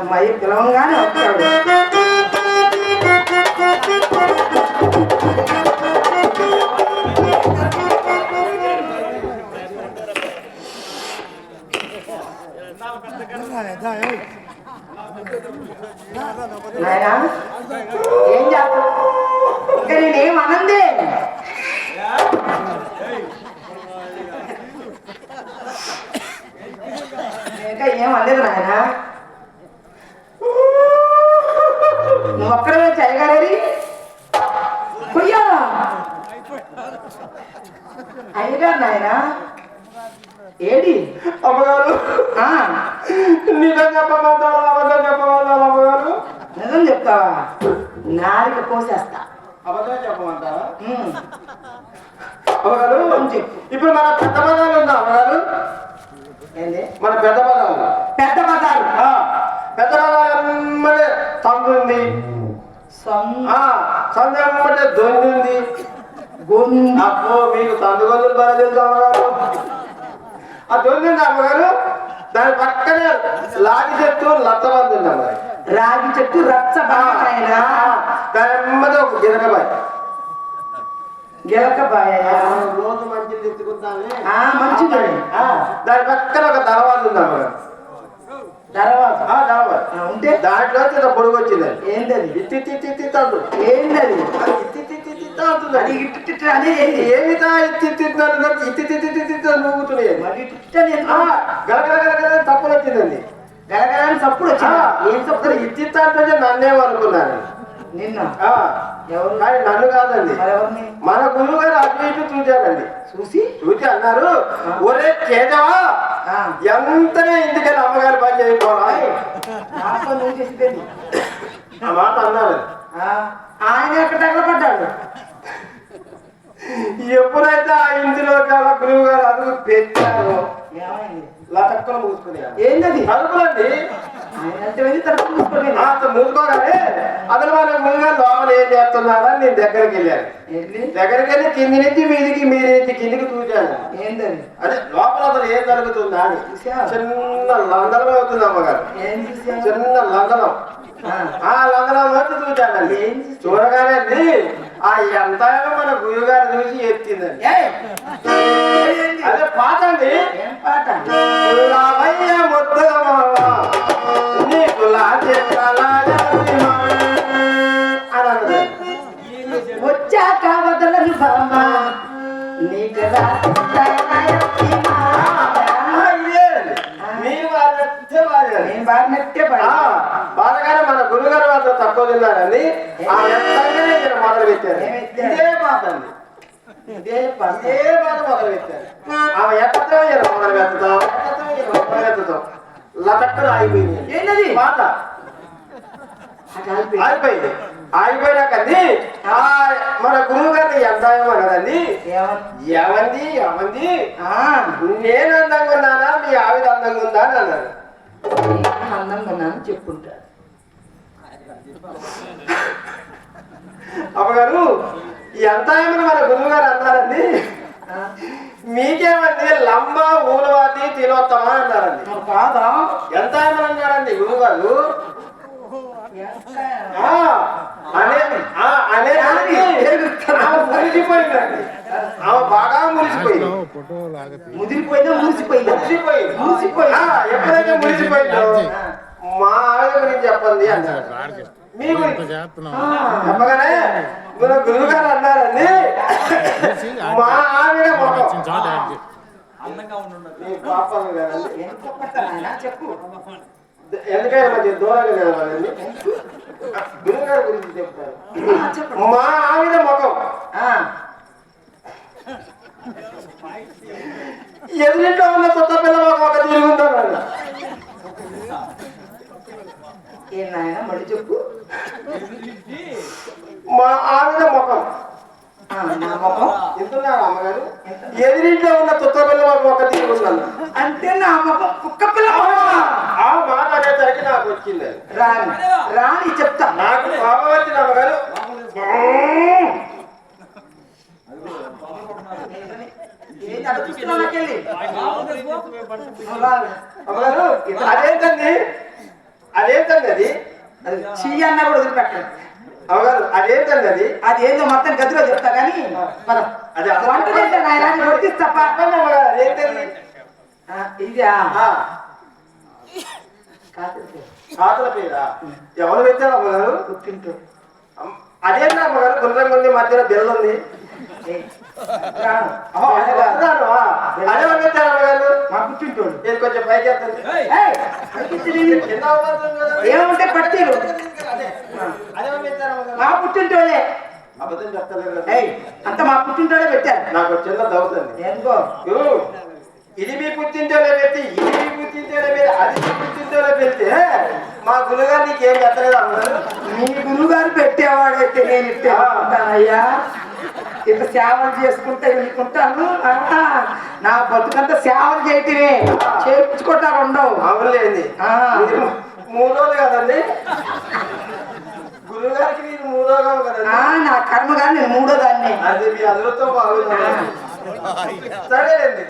అమ్మాయి పిలవంగానే వస్తాడు నాయనా ఏం చేస్తావు ఇంకా నేనేం అనందే ఇంకా ఏం అనలేదు నాయన నువ్వు ఒక్కడే చేయగలరి కుయ్యాలా అయ్యగారు నాయన ఏడి? అమ్మగారు! నిజం చెప్పమంటారా? అబద్ధం చెప్పమంటారా అమ్మగారు? నిజం చెప్తావా నాలుక కోసేస్తా. అబద్ధం చెప్పమంటారా? అమ్మగారు! ఇప్పుడు మన పెద్ద పదాలు ఉందా అమ్మగారు? ఏంది? మన పెద్ద పదాలు. పెద్ద పదాలు? ఆ, పెద్ద పదాలు ఎమ్మడే తండ్రి సొంత ఆ సంద ఎమ్మటే దొండి ఉంది గొంతు అబ్బో మీకు తండ్రి గొంతులు బాగా తెలుసు ఆ దొండి ఉంది అమ్మగారు. దాని పక్కనే లాగి చెట్టు లత్తబంది ఉంది అమ్మగారు. రాగి చెట్టు రచ్చ దాని ఎమ్మటే ఒక గిరకబాయ్ గిలకబాయ? రోజు మంచిది ఎత్తుకుంటానే ఆ మంచిది. దాని పక్కన ఒక దర్వాజ ఉంది అమ్మగారు. దర్వాజ ఉంటే? దాంట్లో ఇంత పొడుగు వచ్చిందండి ఏందది? ఇత్తి తిత్తి ఇత్తి తిత్తి అది ఇటు ఇటు అనేది ఏంది? ఏమిటా ఇత్తి తిత్తి ఇత్తి అని మరి తప్పులు వచ్చిందండి. గలగలని వచ్చింది? ఏం చప్పుడు ఇత్తి నన్నేమనుకున్నాను నిన్న ఆ, ఎవరు? కానీ నన్ను కాదండి. మన గురువు గారు అటు ఇటు చూశారండి. చూసి? చూసి అన్నారు ఒరే ఆ, ఎంతనే ఇంటికెళ్ళి అమ్మగారి పని చేసేది ఆ మాట అన్నారు. ఆయన ఎక్కడ తగలపడ్డాడు ఎప్పుడైతే ఆ ఇంటిలో గల గురువు గారు అదుగు పెట్టారో లతక్కలు మూసుకునేయాలి ఏందది? తలుపులండి ఆయన అంటే వెళ్ళి ముందుగా లోపల ఏం చేస్తున్నారా నేను దగ్గరికి వెళ్ళాను. దగ్గరికి వెళ్ళి కింది నుంచి మీదికి మీది నుంచి కిందికి చూశాను. అదే లోపల అతను ఏం జరుగుతుందా అని. చిన్న లందనం అవుతుంది అమ్మగారు. చిన్న లందనం ఆ, లందనం వచ్చి చూశానండి? చూడగానే ఆ ఎంత మన గురువు గారు చూసి ఎత్తిందండి? అదే పాట అండి. పాట? లావయ్య వచ్చాక వదలను బామ్మ నీకు రాత్రి బాధగానే మన గురుగారు మాత్రం తక్కువ తిన్నారని ఆ ఎత్తంగానే ఇక్కడ మొదలు పెట్టారు ఇదే మాట అండి ఇదే ఇదే మాట మొదలు పెట్టారు ఆమె ఎక్కడ మొదలు పెట్టడం ఎక్కడ మొదలు పెట్టడం లతక్కడ ఆగిపోయింది ఏంటది? మాట ఆగిపోయింది. ఆగిపోయినాకండి మన గురువు గారిని ఎంత అన్నదండి ఏమంది? ఏమంది? ఆ, నేను అందంగా ఉన్నానా? మీ ఆవిడ అందంగా ఉందా అని అన్నారు నేను అందంగా ఉన్నాను చెప్పుకుంటాడు. అమ్మగారు ఎంత ఏమని మన గురువు గారు అన్నారండి మీకేమండి? లంబ ఊలవాతి తిలోత్తమా అన్నారండి. కాదా? ఎంత ఏమని అన్నారండి గురువు గారు ఎంత? ఆ, అనే ఆ, అనేదానికి ఆమె మురిసిపోయిందండి ఆమె బాగా మురిసిపోయింది ముదిరిపోయిందా మురిసిపోయిందా మురిసిపోయింది మురిసిపోయింది. ఎప్పుడైతే మురిసిపోయిందో మా ఆవిడ గురించి చెప్పండి అన్నారు మీ గురించి చెప్పగానే మన గురువు గారు అన్నారండి మా ఆవిడ అందంగా మీ చెప్పు ఎందుకైనా మధ్య దూరంగా నిలబడండి గురువు గారి గురించి చెప్తారు. మా ఆవిడ ముఖం. ఎదురింట్లో ఉన్న కొత్త పిల్ల ముఖం ఒక తిరుగుందన్నాడు ఏం నాయనా మళ్ళీ చెప్పు. మా ఆవిడ ముఖం. అమ్మగారు? ఎదిరింట్లో ఉన్న కొత్త పిల్ల ముఖం ఒక తిరుగుందన్న అంటే నా ముఖం కుక్క పిల్ల? ఆ మాట అనేసరికి నాకు వచ్చింది. రాని రాని చెప్తా. నాకు కోపం వచ్చింది అమ్మగారు. అమ్మగారు అదేంటండి? అదేంటండి అది అది? చీ అన్నా కూడా వదిలిపెట్టలేదు. అమ్మగారు అదేంటండి అది అది. ఏందో మొత్తం గదిలో చెప్తా కానీ మనం అదే వంట చేశాను ఆయన అమ్మగారు అదేంటది ఇదా కాకుల పేర? ఎవరు పెట్టారు అమ్మగారు పుట్టింటూ అదేంటి అమ్మగారు ఉంది మధ్యలో బిల్ల ఉంది. ఏముంటే పెట్టారు. మా పుట్టింటోడే అబద్ధం చెప్తలేదు కదా. ఏయ్ అంత మా పుట్టింటోడే పెట్టారు. నాకు ఒక చిన్న డౌట్ అండి. ఎందుకో యో, ఇది మీ పుట్టింటోనే పెట్టి ఇది మీ పుట్టింటోనే పెట్టి అది మీ పుట్టింటోనే పెడితే మా గురుగారు నీకేం పెట్టలేదు అమ్మగారు మీ గురువుగారు పెట్టేవాడైతే నేను ఇట్టే ఉంటానయ్యా ఇంత సేవలు చేసుకుంటే వెళ్ళుకుంటాను ఆహా, నా బతుకంతా సేవలు చేయటమే. చేర్చుకుంటారు ఉండవు. అవునులేండి. ఆ. మీరు మూడోది కదండి. నా కర్మగా నేను మూడో దాన్ని అది మీ అదృష్టం బాగుంది సరేలేండి.